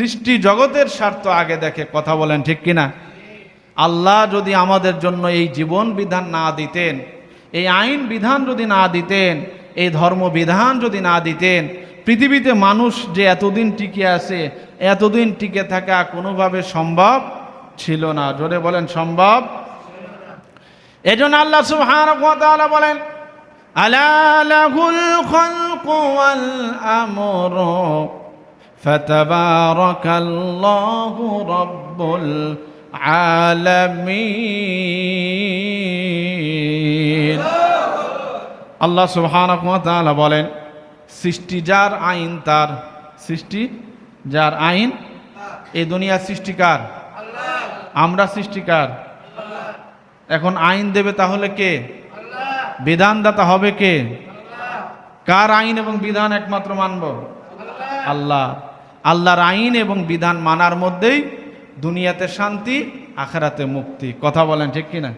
সৃষ্টি জগতের স্বার্থ আগে দেখে কথা বলেন ঠিক কিনা? আল্লাহ যদি আমাদের জন্য এই জীবন বিধান না দিতেন, এই আইন বিধান যদি না দিতেন, এই ধর্ম বিধান যদি না দিতেন, পৃথিবীতে মানুষ যে এতদিন টিকে আছে, এতদিন টিকে থাকা কোনোভাবে সম্ভব ছিল না। জোরে বলেন, সম্ভব? এজন্য আল্লাহ ওয়া বলেন, আলা লাহুল খালকু আমরু ফাতাবারাকাল্লাহু রাব্বুল আলামিন আল্লাহ সুবহানাহু ওয়া বলেন, সৃষ্টি যার আইন তার। সৃষ্টি যার আইন, এই দুনিয়া সৃষ্টিকার আমরা সৃষ্টিকার এখন আইন দেবে তাহলে কে? বিধানদাতা হবে কে? কার আইন এবং বিধান একমাত্র মানব? আল্লাহ। আল্লাহর আইন এবং বিধান মানার মধ্যেই দুনিয়াতে শান্তি আখেরাতে মুক্তি কথা বলেন ঠিক কিনা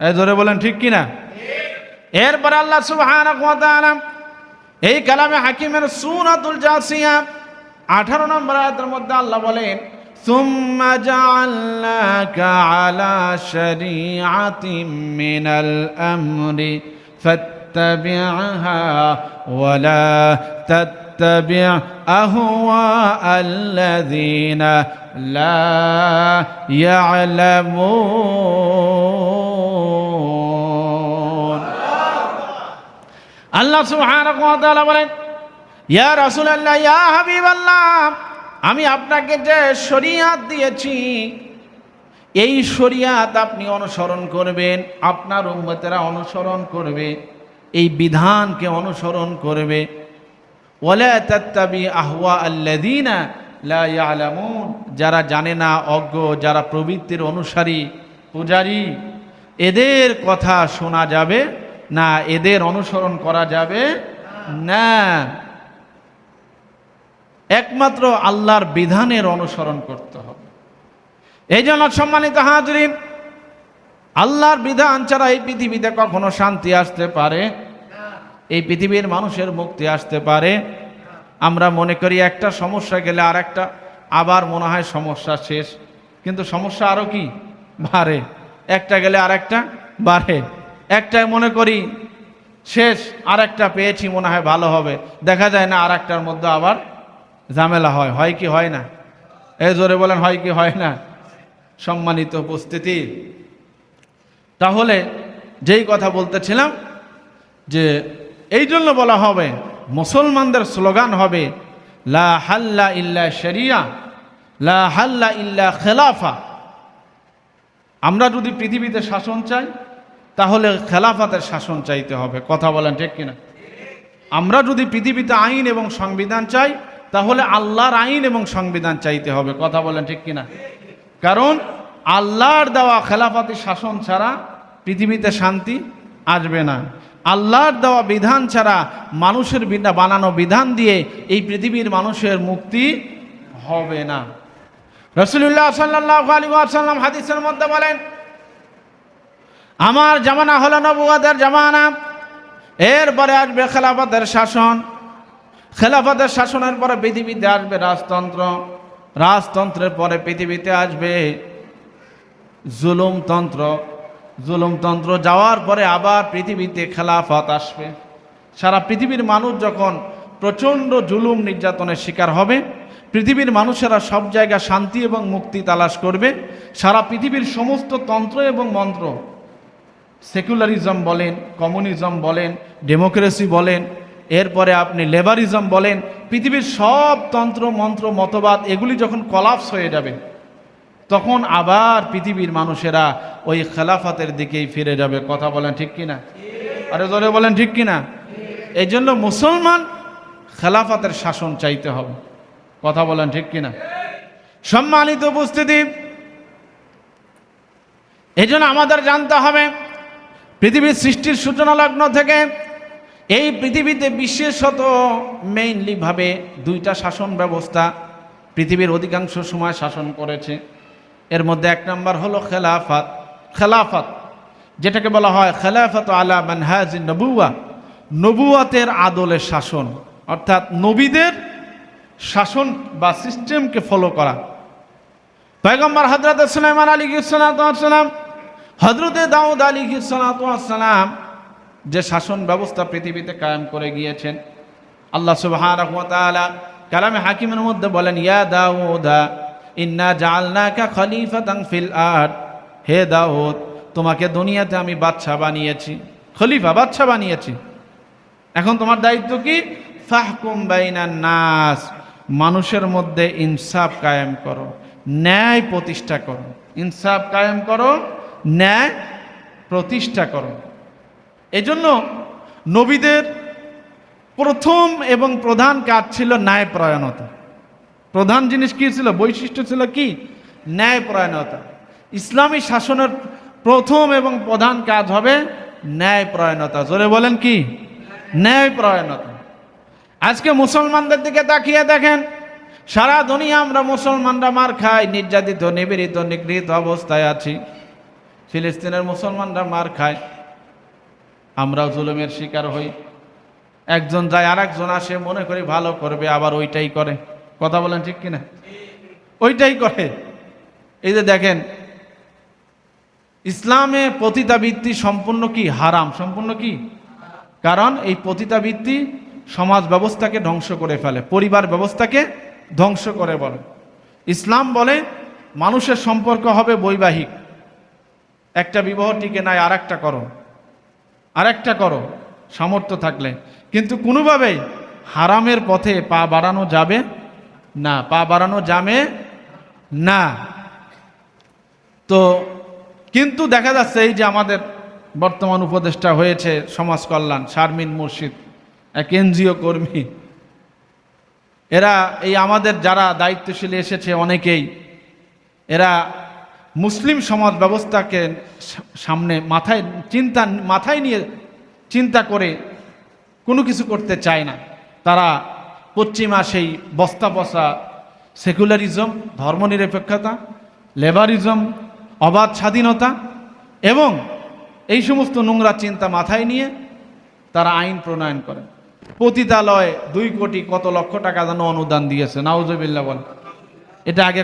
এই ধরে বলেন ঠিক কিনা এরপর আল্লাহ সুবহানাহু ওয়া তাআলা এই কালামে হাকিমের সুনাতুল জাসিয়া 18 নম্বর আয়াতের মধ্যে আল্লাহ বলেন ثم جعلناك على شريعة من الأمر فاتبعها ولا تتبع أهواء الذين لا يعلمون আল্লাহ সুবহানাহু ওয়া তাআলা বলেন ইয়া রাসূলুল্লাহ ইয়া হাবিবাল্লাহ আমি আপনাকে যে শরিয়াত দিয়েছি এই শরিয়াত আপনি অনুসরণ করবেন আপনার উম্মতেরা অনুসরণ করবে এই বিধানকে অনুসরণ করবে। যারা জানে না, অজ্ঞ, যারা প্রবৃত্তির অনুসারী, পূজারী, এদের কথা শোনা যাবে না, এদের অনুসরণ করা যাবে না। একমাত্র আল্লাহর বিধানের অনুসরণ করতে হবে। এই জন্য সম্মানিত হাজরিন, আল্লাহর বিধান ছাড়া এই পৃথিবীতে কখনো শান্তি আসতে পারে এই পৃথিবীর মানুষের মুক্তি আসতে পারে। আমরা মনে করি একটা সমস্যা গেলে আর একটা আবার মনে হয় সমস্যা শেষ। কিন্তু সমস্যা আরও কি? বাড়ে। একটা গেলে আর একটা বাড়ে। একটাই মনে করি শেষ আর একটা পেয়েছি, মনে হয় ভালো হবে। দেখা যায় না আর একটার মধ্যে আবার ঝামেলা হয়। হয় কি, হয় না? এ জোরে বলেন, হয় কি, হয় না? সম্মানিত উপস্থিতি। তাহলে যেই কথা বলতেছিলাম যে এই জন্য বলা হবে, মুসলমানদের স্লোগান হবে, লা হাল্লা ইল্লা শরিয়া, লা হাল্লা ইল্লা খেলাফা। আমরা যদি পৃথিবীতে শাসন চাই, তাহলে খেলাফাতের শাসন চাইতে হবে। কথা বলেন ঠিক কিনা? আমরা যদি পৃথিবীতে আইন এবং সংবিধান চাই, তাহলে আল্লাহর আইন এবং সংবিধান চাইতে হবে। কথা বলেন ঠিক কিনা? কারণ আল্লাহর দেওয়া খেলাফাতি শাসন ছাড়া পৃথিবীতে শান্তি আসবে না। আল্লাহর দেওয়া বিধান ছাড়া মানুষের বিনা বানানো বিধান দিয়ে এই পৃথিবীর মানুষের মুক্তি হবে না। রসুল্লাহ সাল্লাহ আলী আসাল্লাম হাদিসের মধ্যে বলেন, আমার জামানা হলো নবুয়াদের জামানা, এরপরে আসবে খেলাফতের শাসন। খেলাফতের শাসনের পরে পৃথিবীতে আসবে রাজতন্ত্র। রাজতন্ত্রের পরে পৃথিবীতে আসবে জুলুমতন্ত্র। জুলুমতন্ত্র যাওয়ার পরে আবার পৃথিবীতে খেলাফত আসবে। সারা পৃথিবীর মানুষ যখন প্রচণ্ড জুলুম নির্যাতনের শিকার হবে, পৃথিবীর মানুষেরা সব জায়গা শান্তি এবং মুক্তি তালাশ করবে। সারা পৃথিবীর সমস্ত তন্ত্র এবং মন্ত্র সেকুলারিজম বলেন, কমিউনিজম বলেন, ডেমোক্রেসি বলেন, এরপরে আপনি লেবারিজম বলেন, পৃথিবীর সব তন্ত্র, মন্ত্র, মতবাদ, এগুলি যখন কলাপস হয়ে যাবে, তখন আবার পৃথিবীর মানুষেরা ওই খেলাফাতের দিকেই ফিরে যাবে। কথা বলেন ঠিক কিনা? আরে ধরে বলেন ঠিক কিনা? এই জন্য মুসলমান খেলাফাতের শাসন চাইতে হবে। কথা বলেন ঠিক কিনা? সম্মানিত উপস্থিতি, এই জন্য আমাদের জানতে হবে, পৃথিবীর সৃষ্টির সূচনা লগ্ন থেকে এই পৃথিবীতে বিশেষত মেইনলিভাবে দুইটা শাসন ব্যবস্থা পৃথিবীর অধিকাংশ সময় শাসন করেছে। এর মধ্যে এক নম্বর হলো খেলাফাত। খেলাফাত, যেটাকে বলা হয় খেলাফত আলা মানহাজ নবুয়া নবুয়াতের আদলের শাসন, অর্থাৎ নবীদের শাসন বা সিস্টেমকে ফলো করা। পয়গম্বর হজরত সুলাইমান আলী সালাম হজরতে দাউদ আলী সালাম যে শাসন ব্যবস্থা পৃথিবীতে কায়েম করে গিয়েছেন, আল্লাহ তাআলা কালামে হাকিমের মধ্যে বলেন, ইয়া দাউদা, ইন্না জাআলনাকা খলিফাতান ফিল আরদ। হে দাউদ, তোমাকে দুনিয়াতে আমি বাদশা বানিয়েছি, খলিফা বাদশা বানিয়েছি। এখন তোমার দায়িত্ব কি? ফাহকুম বাইনান নাস, মানুষের মধ্যে ইনসাফ কায়েম করো, ন্যায় প্রতিষ্ঠা করো। ইনসাফ কায়েম করো, ন্যায় প্রতিষ্ঠা করো। এজন্য নবীদের প্রথম এবং প্রধান কাজ ছিল ন্যায় পরায়ণতা। প্রধান জিনিস কি ছিল? বৈশিষ্ট্য ছিল কি? ন্যায় পরায়ণতা। ইসলামী শাসনের প্রথম এবং প্রধান কাজ হবে ন্যায় পরায়ণতা। জোরে বলেন কি? ন্যায় পরায়ণতা। আজকে মুসলমানদের দিকে তাকিয়ে দেখেন, সারা দুনিয়া আমরা মুসলমানরা মার খাই, নির্যাতিত নিবেদিত নিগৃহীত অবস্থায় আছি। ফিলিস্তিনের মুসলমানরা মার খায়। আমরাও জুলুমের শিকার হই। একজন যায় আর একজন আসে, মনে করি ভালো করবে, আবার ওইটাই করে। কথা বলেন ঠিক কিনা? ওইটাই করে। এই যে দেখেন ইসলামে পতিতাবৃত্তি সম্পূর্ণ কি? হারাম। সম্পূর্ণ কি? কারণ এই পতিতাবৃত্তি সমাজ ব্যবস্থাকে ধ্বংস করে ফেলে, পরিবার ব্যবস্থাকে ধ্বংস করে বলে। ইসলাম বলে মানুষের সম্পর্ক হবে বৈবাহিক। একটা বিবাহ টিকে নাই আর একটা করো। আর একটা করো, সামর্থ্য থাকলে। কিন্তু কোনোভাবেই হারামের পথে পা বাড়ানো যাবে না, পা বাড়ানো যাবে না। তো কিন্তু দেখা যাচ্ছে এই যে আমাদের বর্তমান উপদেষ্টা হয়েছে সমাজ কল্যাণ, শারমিন মুর্শিদ, এক এনজিও কর্মী। এরা এই আমাদের যারা দায়িত্বশীল এসেছে অনেকেই, এরা মুসলিম সমাজ ব্যবস্থাকে সামনে মাথায়, চিন্তা, মাথায় নিয়ে চিন্তা করে কোনো কিছু করতে চায় না। তারা পশ্চিমা সেই বস্তা বসা সেকুলারিজম, ধর্মনিরপেক্ষতা, লেবারিজম অবাধ স্বাধীনতা এবং এই সমস্ত নোংরা চিন্তা মাথায় নিয়ে তারা আইন প্রণয়ন করেন পতিতালয় দুই কোটি কত লক্ষ টাকা যেন অনুদান দিয়েছে নাউজবিল্লা বল এটা আগে